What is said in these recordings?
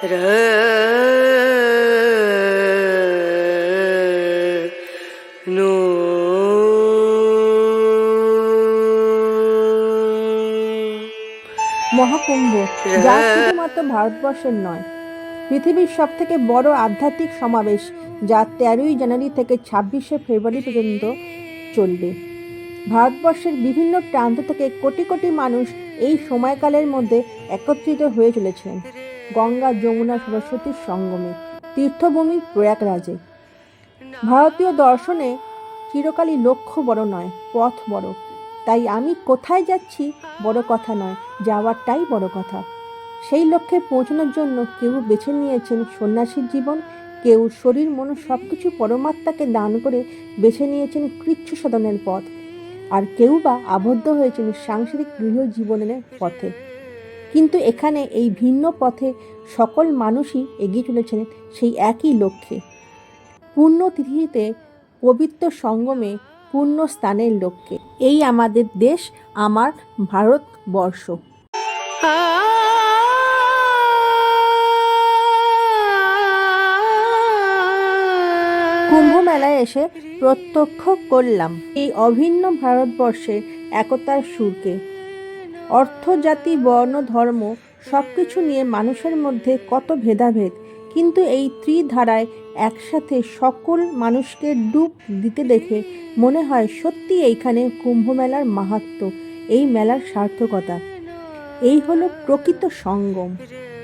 No Maha Kumbh যা শুধুমাত্র ভারতবর্ষের নয় পৃথিবীর সব থেকে বড় আধ্যাত্মিক সমাবেশ যা তেরোই জানুয়ারি থেকে ছাব্বিশে ফেব্রুয়ারি পর্যন্ত চলবে। ভারতবর্ষের বিভিন্ন প্রান্ত থেকে কোটি কোটি মানুষ এই সময়কালের মধ্যে একত্রিত হয়ে চলেছেন। গঙ্গা যমুনা সরস্বতীর সঙ্গমে, তীর্থভূমি প্রয়াগরাজে। ভারতীয় দর্শনে চিরকালই লক্ষ্য বড় নয়, পথ বড়। তাই আমি কোথায় যাচ্ছি বড় কথা নয়, যাওয়ারটাই বড় কথা। সেই লক্ষ্যে পৌঁছানোর জন্য কেউ বেছে নিয়েছেন সন্ন্যাসীর জীবন, কেউ শরীর মন সব কিছু পরমাত্মাকে দান করে বেছে নিয়েছেন কৃচ্ছ সাধনের পথ। আর কেউ বা আবদ্ধ হয়েছেন সাংসারিক গৃহ জীবনের পথে। কিন্তু এখানে এই ভিন্ন পথে সকল মানুষই এগিয়ে চলেছেন সেই একই লক্ষ্যে। পুণ্যতিথিতে পবিত্র সঙ্গমে পূর্ণ স্থানের লক্ষ্যে। এই আমাদের দেশ, আমার ভারতবর্ষ। কুম্ভ মেলায় এসে প্রত্যক্ষ করলাম। এই অভিন্ন ভারতবর্ষের একতার সুরকে। অর্থ, জাতি, বর্ণ, ধর্ম সব কিছু নিয়ে মানুষের মধ্যে কত ভেদাভেদ। কিন্তু এই ত্রিধারায় একসাথে সকল মানুষকে ডুব দিতে দেখে মনে হয় সত্যি এইখানে কুম্ভ মেলার মাহাত্ম, এই মেলার সার্থকতা। এই হলো প্রকৃত সঙ্গম,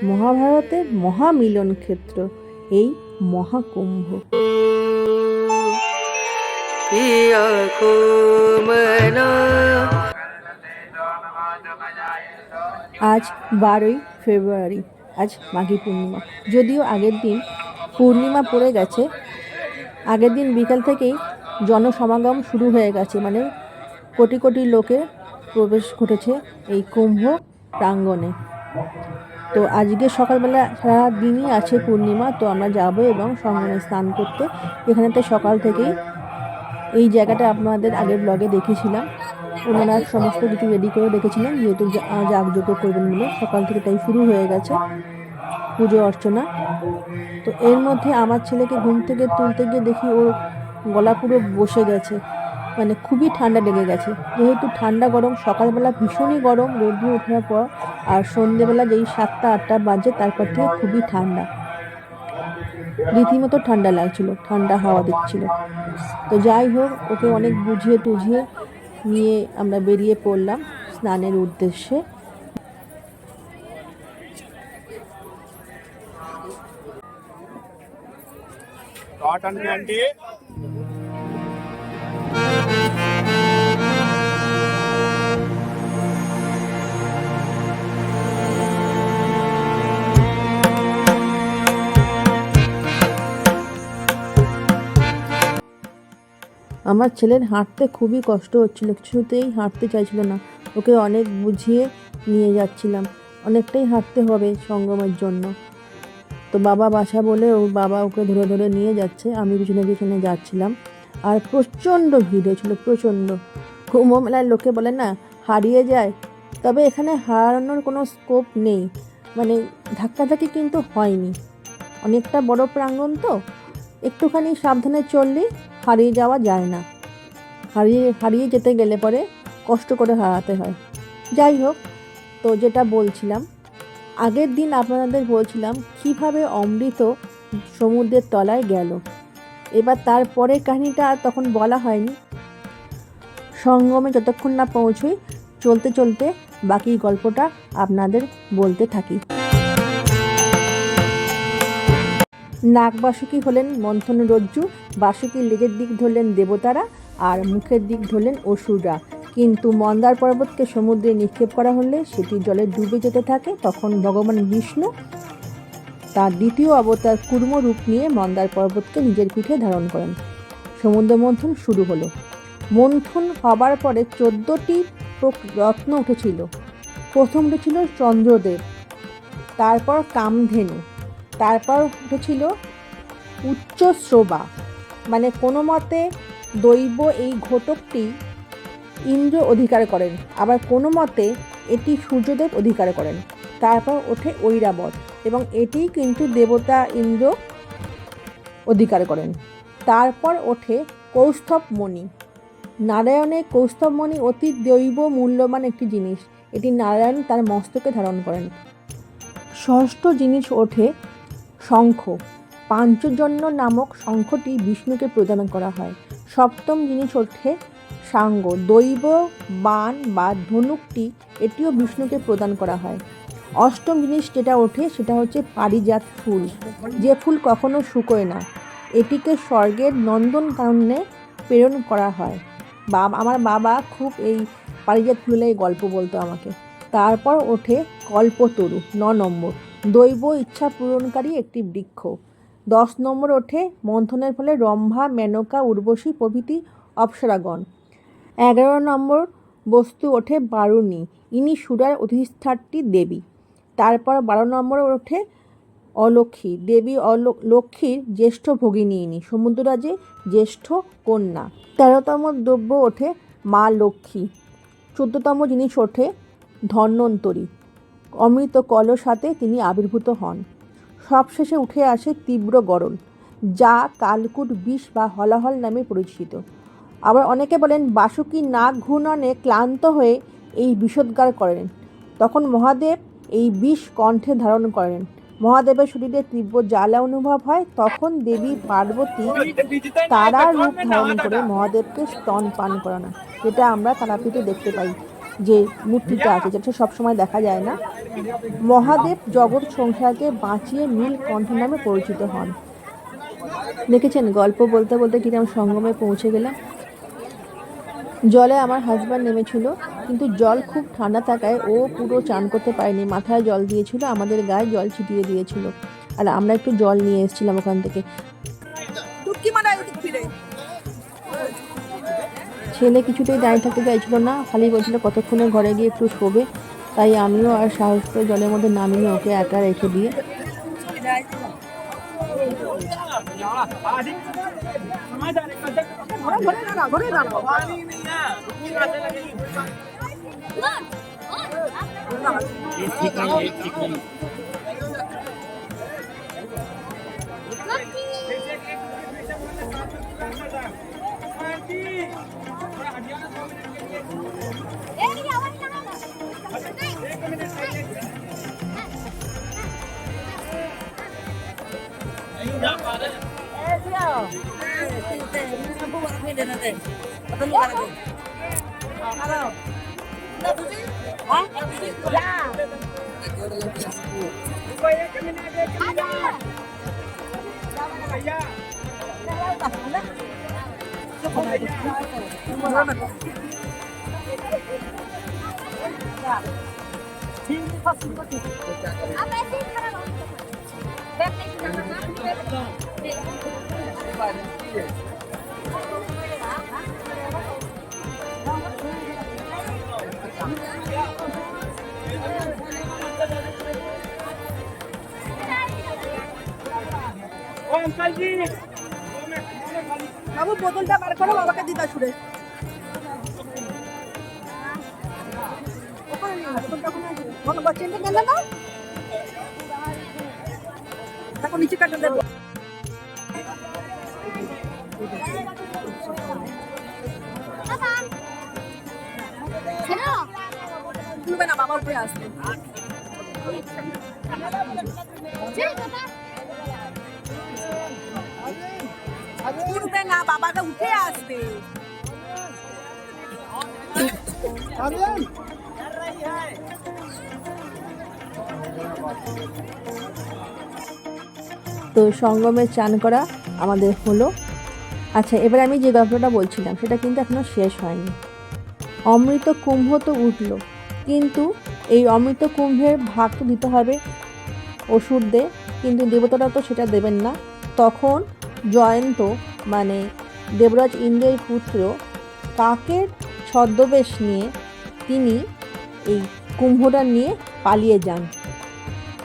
মহাভারতের মহামিলন ক্ষেত্র, এই মহাকুম্ভ। আজ বারোই ফেব্রুয়ারি, আজ মাঘী পূর্ণিমা। যদিও আগের দিন পূর্ণিমা পড়ে গেছে, আগের দিন বিকাল থেকেই জনসমাগম শুরু হয়ে গেছে মানে কোটি কোটি লোকের প্রবেশ ঘটেছে এই কুম্ভ প্রাঙ্গণে। তো আজকে সকালবেলা সারা দিনই আছে পূর্ণিমা, তো আমরা যাব এবং সঙ্গমে স্নান করতে। এখানে তো সকাল থেকেই এই জায়গাটা আপনাদের আগের ব্লগে দেখেছিলাম। ওনারা সমস্ত কিছু রেডি করে রেখেছিলেন, যেহেতু যাগযজ্ঞ করবেন বলে সকাল থেকে তাই শুরু হয়ে গেছে পুজো অর্চনা। তো এর মধ্যে আমার ছেলেকে ঘুম থেকে তুলতে গিয়ে দেখি ওর গলা পুরো বসে গেছে মানে খুবই ঠান্ডা লেগে গেছে। যেহেতু ঠান্ডা গরম, সকালবেলা ভীষণই গরম রোদ্র ওঠার পর আর সন্ধেবেলা যেই সাতটা, আটটা বাজে, তারপর থেকে খুবই ঠান্ডা। রীতিমতো ঠান্ডা লাগছিল, ঠান্ডা হাওয়া দিচ্ছিল। তো যাই হোক, ওকে অনেক বুঝিয়ে টুঝিয়ে নিয়ে আমরা বেরিয়ে পড়লাম স্নানের উদ্দেশ্যে కాటన్ అంటే আমার ছেলের হাঁটতে খুবই কষ্ট হচ্ছিল, কিছুতেই হাঁটতে চাইছিল না। ওকে অনেক বুঝিয়ে নিয়ে যাচ্ছিলাম। অনেকটাই হাঁটতে হবে সঙ্গমের জন্য। তো বাবা বাসা বলে ও বাবা ওকে ধরে ধরে নিয়ে যাচ্ছে। আমি পিছনে পিছনে যাচ্ছিলাম। আর প্রচণ্ড ভিড় হয়েছিল, প্রচণ্ড। কুম্ভ মেলার লোকে বলে না, হারিয়ে যায়। তবে এখানে হারানোর কোনো স্কোপ নেই। মানে ধাক্কাধাক্কি কিন্তু হয়নি। অনেকটা বড় প্রাঙ্গণ তো। একটুখানি সাবধানে চললেই হারিয়ে যাওয়া যায় না। হারিয়ে হারিয়ে যেতে গেলে পরে কষ্ট করে হারাতে হয়। যাই হোক, তো যেটা বলছিলাম, আগের দিন আপনাদের বলছিলাম কীভাবে অমৃত সমুদ্রের তলায় গেল। এবার তারপরের কাহিনীটা আর তখন বলা হয়নি। সঙ্গমে যতক্ষণ না পৌঁছই, চলতে চলতে বাকি গল্পটা আপনাদের বলতে থাকি। নাক বাসুকি হলেন মন্থন রজ্জু, বাসুকির লেজের দিক ধরলেন দেবতারা আর মুখের দিক ধরলেন অসুররা। কিন্তু মন্দার পর্বতকে সমুদ্রে নিক্ষেপ করা হলে সেটি জলে ডুবে যেতে থাকে। তখন ভগবান বিষ্ণু তার দ্বিতীয় অবতার কুর্ম রূপ নিয়ে মন্দার পর্বতকে নিজের পিঠে ধারণ করেন। সমুদ্র মন্থন শুরু হলো। মন্থন হবার পরে চোদ্দটি রত্ন উঠেছিল। প্রথমটি ছিল চন্দ্রদেব, তারপর কামধেনু তারপর উঠেছিল উচ্চ শ্রোবা। মানে কোনো মতে দৈব এই ঘটকটি ইন্দ্র অধিকার করেন। আবার কোনো মতে এটি সূর্যদেব অধিকার করেন। তারপর ওঠে ঐরাবত এবং এটিই কিন্তু দেবতা ইন্দ্র অধিকার করেন। তারপর ওঠে কৌস্তভ মণি। নারায়ণের কৌস্তভ মণি অতি দৈব মূল্যবান একটি জিনিস। এটি নারায়ণ তার মস্তকে ধারণ করেন। ষষ্ঠ জিনিস ওঠে শঙ্খ। পাঞ্চজন্য নামক শঙ্খটি বিষ্ণুকে প্রদান করা হয়। সপ্তম জিনিস ওঠে সাঙ্গ। দৈব বান বা ধনুকটি এটিও বিষ্ণুকে প্রদান করা হয়। অষ্টম জিনিস যেটা ওঠে সেটা হচ্ছে পারিজাত ফুল। যে ফুল কখনো শুকোয় না। এটিকে স্বর্গের নন্দন কাননে প্রেরণ করা হয়। বাবা আমার বাবা খুব এই পারিজাত ফুলের গল্প বলতো আমাকে। তারপর ওঠে কল্পতরু, ন নম্বর। দৈব ইচ্ছা পূরণকারী একটি বৃক্ষ। দশ নম্বর ওঠে মন্থনের ফলে রম্ভা, মেনকা, উর্বশী প্রভৃতি অপ্সরাগণ। এগারো নম্বর বস্তু ওঠে বারুণী। ইনি সুরার অধিষ্ঠাত্রী দেবী। তারপর বারো নম্বর ওঠে অলক্ষ্মী। দেবী লক্ষ্মীর জ্যেষ্ঠ ভগিনী ইনি সমুদ্ররাজে জ্যেষ্ঠ কন্যা। তেরোতম দ্রব্য ওঠে মা লক্ষ্মী। চোদ্দতম জিনিস ওঠে ধন্বন্তরী। অমৃত কলস হাতে তিনি আবির্ভূত হন। সবশেষে উঠে আসে তীব্র গরল যা কালকুট বিষ বা হলাহল নামে পরিচিত। আবার অনেকে বলেন, বাসুকি নাগ ঘূর্ণনে ক্লান্ত হয়ে এই বিষোদ্গার করেন। তখন মহাদেব এই বিষ কণ্ঠে ধারণ করেন। মহাদেবের শরীরে তীব্র জ্বালা অনুভব হয়, তখন দেবী পার্বতী তারা রূপ ধারণ করে মহাদেবকে স্তন পান করানো। যেটা আমরা তারাপীঠে দেখতে পাই। যে মূর্তিটা আছে, যেটা সবসময় দেখা যায় না, মহাদেব জগৎ সংসারকে বাঁচিয়ে নীল কণ্ঠ নামে পরিচিত হন। দেখেছেন গল্প বলতে বলতে কিরম সঙ্গমে পৌঁছে গেলাম। জলে আমার হাজব্যান্ড নেমেছিল, কিন্তু জল খুব ঠান্ডা থাকায় ও পুরো চান করতে পারেনি। মাথায় জল দিয়েছিল, আমাদের গায়ে জল ছিটিয়ে দিয়েছিল। আর আমরা একটু জল নিয়ে এসেছিলাম ওখান থেকে। ছেলে কিছুতেই দাঁড়িয়ে থাকতে চাইছিল না, খালি বলছিল কতক্ষণে ঘরে গিয়ে একটু শোবে। তাই আমিও আর সাহস করে জলের মধ্যে নামিয়ে ওকে একা রেখে দিয়ে अब me Thank you. বাবু বোতলটা বার করো বাবাকে দিদা সুরে। চেনটা গেলে না দেখো নিচে কাটা দেবো তুলবে না বাবাটা উঠে আসবে তো সঙ্গমে চান করা আমাদের হলো আচ্ছা এবার আমি যে গল্পটা বলছিলাম, সেটা কিন্তু এখনও শেষ হয়নি। অমৃত কুম্ভ তো উঠল, কিন্তু এই অমৃত কুম্ভের ভাগ তো দিতে হবে অসুরদের, কিন্তু দেবতারা তো সেটা দেবেন না। তখন জয়ন্ত মানে দেবরাজ ইন্দ্রের পুত্র কাকের ছদ্মবেশ নিয়ে তিনি এই কুম্ভটা নিয়ে পালিয়ে যান।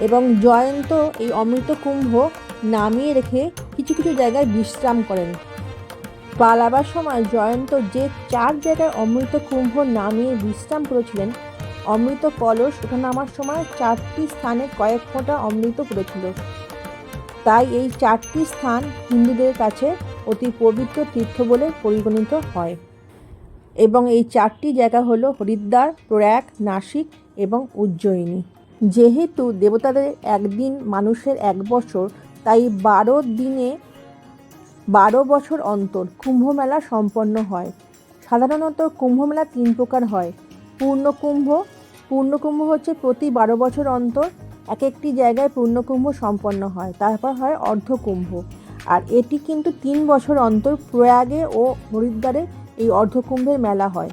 এবং জয়ন্ত এই অমৃত কুম্ভ নামিয়ে রেখে কিছু কিছু জায়গায় বিশ্রাম করেন। পালাবার সময় জয়ন্ত যে চার জায়গায় অমৃত কুম্ভ নামিয়ে বিশ্রাম করেছিলেন, অমৃত কলস নামার সময় চারটি স্থানে কয়েক ফোঁটা অমৃত পড়েছিল। তাই এই চারটি স্থান হিন্দুদের কাছে অতি পবিত্র তীর্থ বলে পরিগণিত হয়। এবং এই চারটি জায়গা হলো হরিদ্বার, প্রয়াগ, নাসিক এবং উজ্জয়িনী। যেহেতু দেবতাদের একদিন মানুষের এক বছর, তাই বারো দিনে বারো বছর অন্তর কুম্ভমেলা সম্পন্ন হয়। সাধারণত কুম্ভমেলা তিন প্রকার হয়। পূর্ণকুম্ভ পূর্ণকুম্ভ হচ্ছে প্রতি বারো বছর অন্তর এক একটি জায়গায় পূর্ণকুম্ভ সম্পন্ন হয়, তারপর হয় অর্ধকুম্ভ। আর এটি কিন্তু তিন বছর অন্তর প্রয়াগে ও হরিদ্বারে এই অর্ধকুম্ভের মেলা হয়।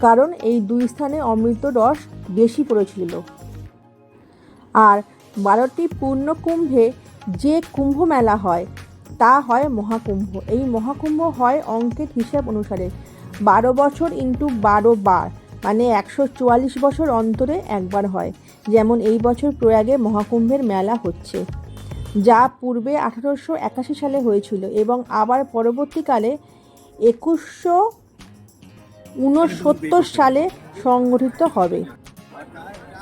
কারণ এই দুই স্থানে অমৃত রস বেশি পড়েছিল। আর বারোটি পূর্ণকুম্ভে যে কুম্ভ মেলা হয়, তা হয় মহাকুম্ভ। এই মহাকুম্ভ হয় অঙ্কের হিসাব অনুসারে। বারো বছর ইন্টু বারো বার মানে একশো চুয়াল্লিশ বছর অন্তরে একবার হয়। যেমন এই বছর প্রয়াগে মহাকুম্ভের মেলা হচ্ছে, যা পূর্বে আঠারোশো একাশি সালে হয়েছিল এবং আবার পরবর্তীকালে একুশশো উনসত্তর সালে সংগঠিত হবে।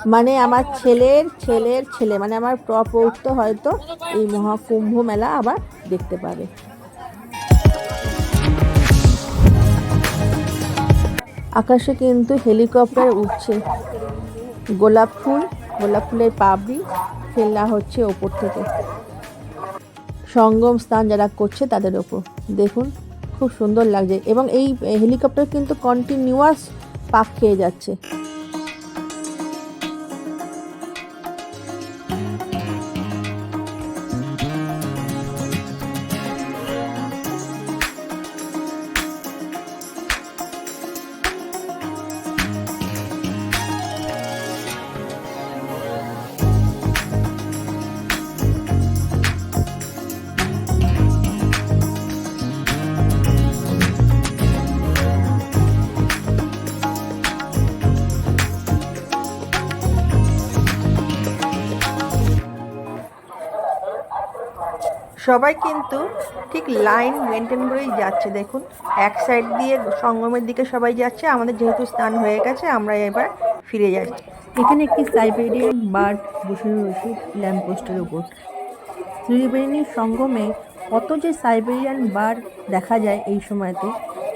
মানে আমার ছেলের ছেলের ছেলে মানে আমার প্রপৌত্র হয়তো এই মহাকুম্ভ মেলা আবার দেখতে পাবে। আকাশে কিন্তু হেলিকপ্টার উঠছে গোলাপ ফুল, গোলাপ ফুলের পাবড়ি ফেলা হচ্ছে ওপর থেকে। সঙ্গম স্থান যারা করছে তাদের ওপর। দেখুন, খুব সুন্দর লাগছে। এবং এই হেলিকপ্টার কিন্তু কন্টিনিউয়াস পাক খেয়ে যাচ্ছে। সবাই কিন্তু ঠিক লাইন মেনটেন করেই যাচ্ছে, দেখুন। এক সাইড দিয়ে সঙ্গমের দিকে সবাই যাচ্ছে, আমাদের যেহেতু স্নান হয়ে গেছে, আমরা এবার ফিরে যাচ্ছি। এখানে একটি সাইবেরিয়ান বার্ড বসে রয়েছে ল্যাম্পপোস্টের উপর। ত্রিবেণী সঙ্গমে কত যে সাইবেরিয়ান বার্ড দেখা যায় এই সময়তে,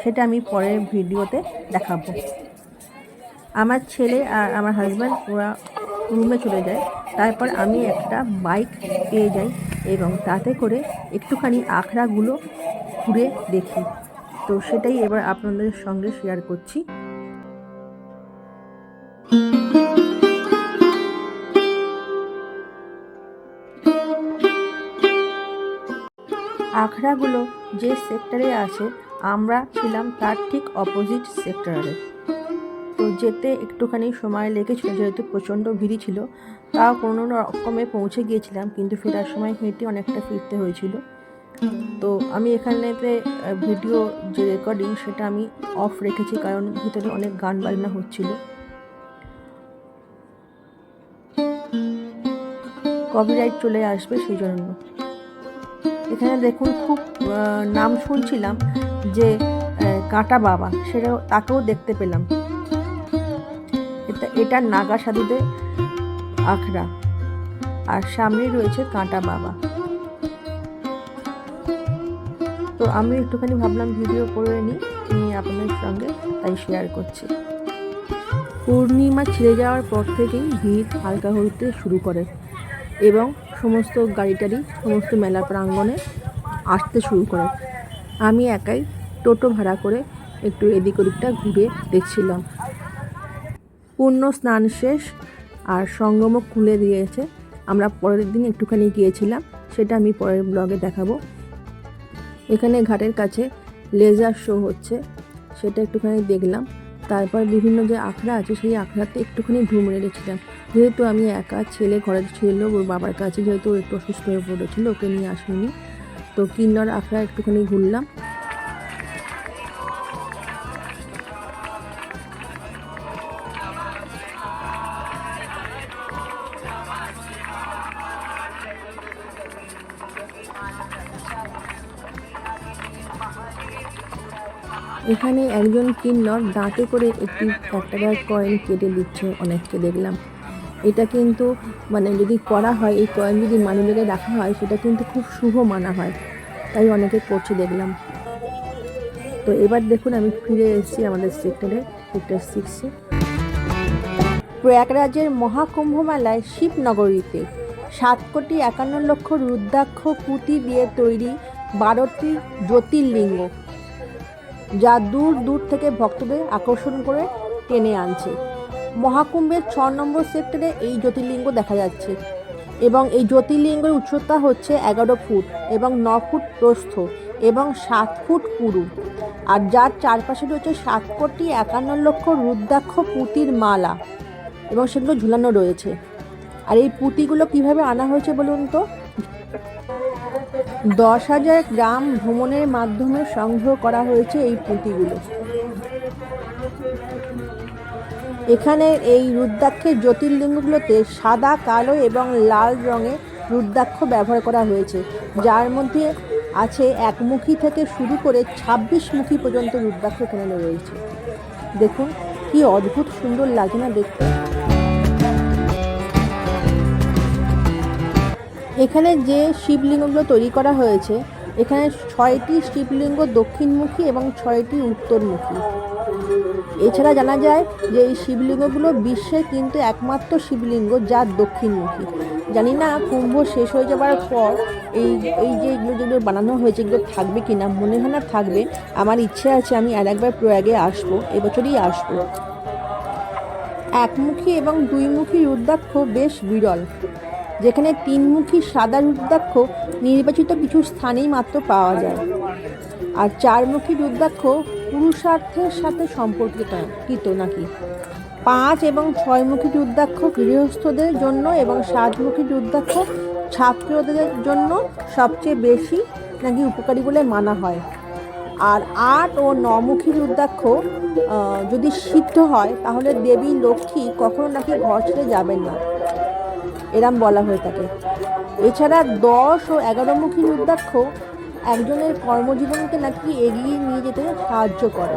সেটা আমি পরের ভিডিওতে দেখাবো। আমার ছেলে আর আমার হাজব্যান্ড ওরা রুমে চলে যায়। তারপর আমি একটা বাইক পেয়ে যাই এবং তাতে করে একটুখানি আখড়াগুলো ঘুরে দেখি। তো সেটাই এবার আপনাদের সঙ্গে শেয়ার করছি। আখড়াগুলো যে সেক্টরে আছে, আমরা ছিলাম তার ঠিক অপোজিট সেক্টরে তো যেতে একটুখানি সময় লেগেছিল, যেহেতু প্রচণ্ড ভিড় ছিল, তাও কোনো রকমে পৌঁছে গিয়েছিলাম, কিন্তু ফেরার সময় হেঁটে অনেকটা ফিরতে হয়েছিল। তো আমি এখানেতে ভিডিও যে রেকর্ডিং সেটা আমি অফ রেখেছি, কারণ ভিতরে অনেক গান বাজনা হচ্ছিল। কপিরাইট চলে আসবে সেই জন্য এখানে দেখুন খুব নাম শুনছিলাম যে কাঁটা বাবা সেটা তাকেও দেখতে পেলাম। এটা এটা নাগা সাধুদের আখড়া। আর সামনেই রয়েছে কাঁটা বাবা। তো আমি একটুখানি ভাবলাম ভিডিও করে নিই নিয়ে আপনাদের সঙ্গে তাই শেয়ার করছি। পূর্ণিমা ছিঁড়ে যাওয়ার পর থেকেই ভিড় হালকা হতে শুরু করে এবং সমস্ত গাড়ি টাড়ি সমস্ত মেলা প্রাঙ্গণে আসতে শুরু করে। আমি একাই টোটো ভাড়া করে একটু এদিক ওদিকটা ঘুরে দেখছিলাম। পূর্ণ স্নান শেষ আর সঙ্গমও খুলে দিয়েছে। আমরা পরের দিন একটুখানি গিয়েছিলাম, সেটা আমি পরের ব্লগে দেখাবো। এখানে ঘাটের কাছে লেজার শো হচ্ছে, সেটা একটুখানি দেখলাম। তারপর বিভিন্ন যে আখড়া আছে, সেই আখড়াতে একটুখানি ঘুম রেখেছিলাম। যেহেতু আমি একা, ছেলে ঘরে ছিল, ওর বাবার কাছে যেহেতু একটু অসুস্থ হয়ে পড়েছিল, ওকে নিয়ে আসিনি। তো কিন্নর আখড়া একটুখানি ঘুরলাম। এখানে একজন কিন্নর দাঁতে করে একটি এক টাকার কয়েন কেটে দিচ্ছে, অনেককে দেখলাম। এটা কিন্তু মানে যদি করা হয়, এই কয়েন যদি মানিব্যাগে রাখা হয়, সেটা কিন্তু খুব শুভ মানা হয়। তাই অনেকে করছে দেখলাম। তো এবার দেখুন, আমি ফিরে এসেছি আমাদের সেক্টরে সেক্টর সিক্সে প্রয়াগরাজের মহাকুম্ভ মেলায় শিবনগরীতে সাত কোটি একান্ন লক্ষ রুদ্রাক্ষ পুঁতি দিয়ে তৈরি বারোটি জ্যোতির্লিঙ্গ। যা দূর দূর থেকে ভক্তদের আকর্ষণ করে টেনে আনছে। মহাকুম্ভের ছ নম্বর সেক্টরে এই জ্যোতির্লিঙ্গ দেখা যাচ্ছে এবং এই জ্যোতির্লিঙ্গের উচ্চতা হচ্ছে এগারো ফুট এবং ন ফুট প্রস্থ এবং সাত ফুট পুরু আর যার চারপাশে রয়েছে সাত কোটি একান্ন লক্ষ রুদ্রাক্ষ পুঁতির মালা এবং সেগুলো ঝুলানো রয়েছে। আর এই পুঁতিগুলো কীভাবে আনা হয়েছে বলুন তো? দশ হাজার গ্রাম ভ্রমণের মাধ্যমে সংগ্রহ করা হয়েছে এই পুঁতিগুলো। এখানে এই রুদ্রাক্ষের জ্যোতির্লিঙ্গগুলোতে সাদা, কালো এবং লাল রঙের রুদ্রাক্ষ ব্যবহার করা হয়েছে, যার মধ্যে আছে একমুখী থেকে শুরু করে ছাব্বিশ মুখী পর্যন্ত রুদ্রাক্ষ এখানে রয়েছে। দেখুন, কি অদ্ভুত সুন্দর লাগে না দেখতে। এখানে যে শিবলিঙ্গগুলো তৈরি করা হয়েছে, এখানে ছয়টি শিবলিঙ্গ দক্ষিণমুখী এবং ছয়টি উত্তরমুখী। এছাড়া জানা যায় যে এই শিবলিঙ্গগুলো বিশ্বের কিন্তু একমাত্র শিবলিঙ্গ যা দক্ষিণমুখী। জানি না কুম্ভ শেষ হয়ে যাওয়ার পর এই এই যে এগুলো যেগুলো বানানো হয়েছে, এগুলো থাকবে কি না মনে হয় না থাকবে। আমার ইচ্ছে আছে আমি আর একবার প্রয়াগে আসব, এবছরই আসব। একমুখী এবং দুইমুখী রুদ্রাক্ষ বেশ বিরল। যেখানে তিনমুখী সাদা রুদ্রাক্ষ নির্বাচিত কিছু স্থানেই মাত্র পাওয়া যায়। আর চারমুখী রুদ্রাক্ষ পুরুষার্থের সাথে সম্পর্কিত, কৃত নাকি? পাঁচ এবং ছয়মুখী রুদ্রাক্ষ গৃহস্থদের জন্য এবং সাতমুখী রুদ্রাক্ষ ছাত্রদের জন্য সবচেয়ে বেশি নাকি উপকারী বলে মানা হয়। আর আট ও নমুখী রুদ্রাক্ষ যদি সিদ্ধ হয়, তাহলে দেবী, লক্ষ্মী কখনো নাকি ঘর ছেড়ে যাবেন না। এরম বলা হয়ে থাকে। এছাড়া দশ ও এগারো মুখী রুদ্রাক্ষ একজনের কর্মজীবনকে নাকি এগিয়ে নিয়ে যেতে সাহায্য করে।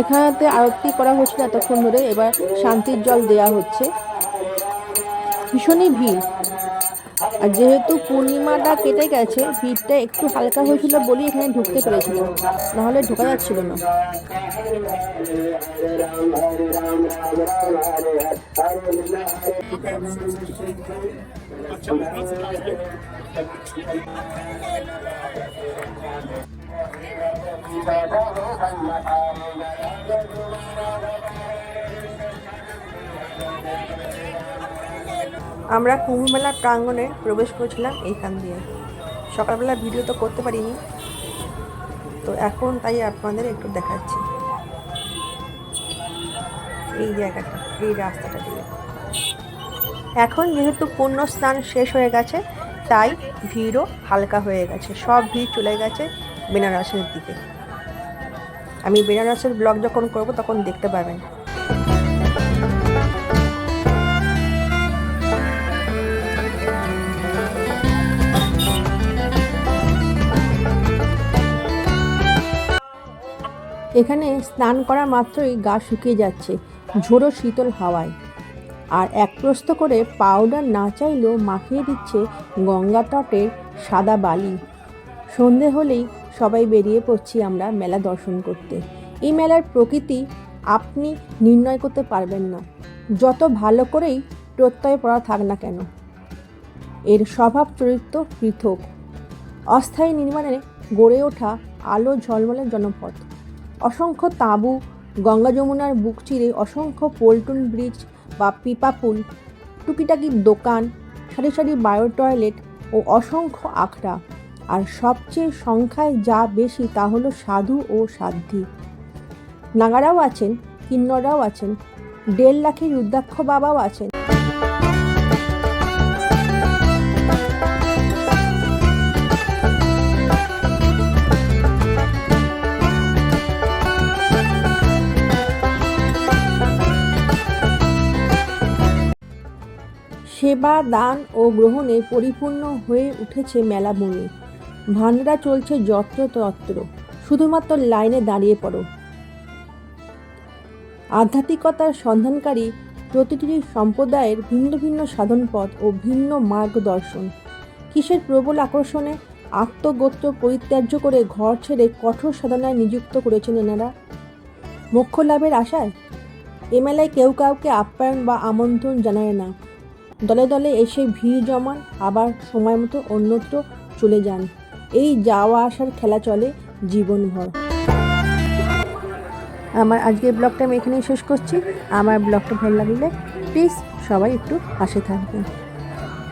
এখানেতে আরতি করা হচ্ছিল এতক্ষণ ধরে এবার শান্তির জল দেয়া হচ্ছে। ভীষণই ভিড়। আর যেহেতু পূর্ণিমাটা কেটে গেছে, ভিড়টা একটু হালকা হয়েছিল বলেই এখানে ঢুকতে পেরেছিল নাহলে ঢোকা যাচ্ছিল না। আমরা কুম্ভমেলা প্রাঙ্গণে প্রবেশ করেছিলাম এইখান দিয়ে। সকালবেলা ভিডিও তো করতে পারিনি। তো এখন তাই আপনাদের একটু দেখাচ্ছি। এই জায়গাটা, এই রাস্তাটা দিয়ে। এখন যেহেতু পূর্ণ স্নান শেষ হয়ে গেছে, তাই ভিড়ও হালকা হয়ে গেছে। সব ভিড় চলে গেছে বেনারসের দিকে। আমি বেনারসের ব্লগ যখন করব, তখন দেখতে পাবেন। এখানে স্নান করা মাত্রই গা শুকিয়ে যাচ্ছে, ঝোড়ো শীতল হাওয়ায়। আর এক প্রস্ত করে পাউডার না চাইলেও মাখিয়ে দিচ্ছে গঙ্গা তটের সাদা বালি। সন্ধে হলেই সবাই বেরিয়ে পড়ছি আমরা মেলা দর্শন করতে। এই মেলার প্রকৃতি আপনি নির্ণয় করতে পারবেন না। যত ভালো করেই প্রত্যয় পড়া থাক না কেন, এর স্বভাব চরিত্র পৃথক। অস্থায়ী নির্মাণে গড়ে ওঠা আলো ঝলমলের জনপথ। অসংখ্য তাঁবু, গঙ্গা যমুনার বুক চিরে অসংখ্য পল্টন ব্রিজ বা পিপাপুল টুকিটাকি দোকান, সারি সারি বায়ো টয়লেট ও অসংখ্য আখড়া। আর সবচেয়ে সংখ্যায় যা বেশি তা হলো সাধু ও সাধ্যী নাগারাও আছেন, কিন্নরাও আছেন, দেড় লাখের রুদ্রাক্ষ বাবাও আছেন। সেবা, দান ও গ্রহণে পরিপূর্ণ হয়ে উঠেছে মেলা বনে ভান্ডারা চলছে যত্রতত্র শুধুমাত্র লাইনে দাঁড়িয়ে পড়ো। আধ্যাত্মিকতার সন্ধানকারী প্রতিটি সম্প্রদায়ের ভিন্ন ভিন্ন সাধনপথ ও ভিন্ন মার্গদর্শন। কিসের প্রবল আকর্ষণে আত্মগোত্র পরিত্যাজ্য করে ঘর ছেড়ে কঠোর সাধনায় নিযুক্ত করেছেন এনারা? মোক্ষ লাভের আশায়? এ মেলায় কেউ কাউকে আপ্যায়ন বা আমন্ত্রণ জানায় না। দলে দলে এসে ভিড় জমান, আবার সময় মতো অন্যত্র চলে যান। এই যাওয়া আসার খেলা চলে জীবনভর। আমার আজকের ব্লগটা আমি এখানেই শেষ করছি। আমার ব্লগটা ভালো লাগলে প্লিজ সবাই একটু হাসে থাকবেন।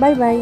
Bye bye.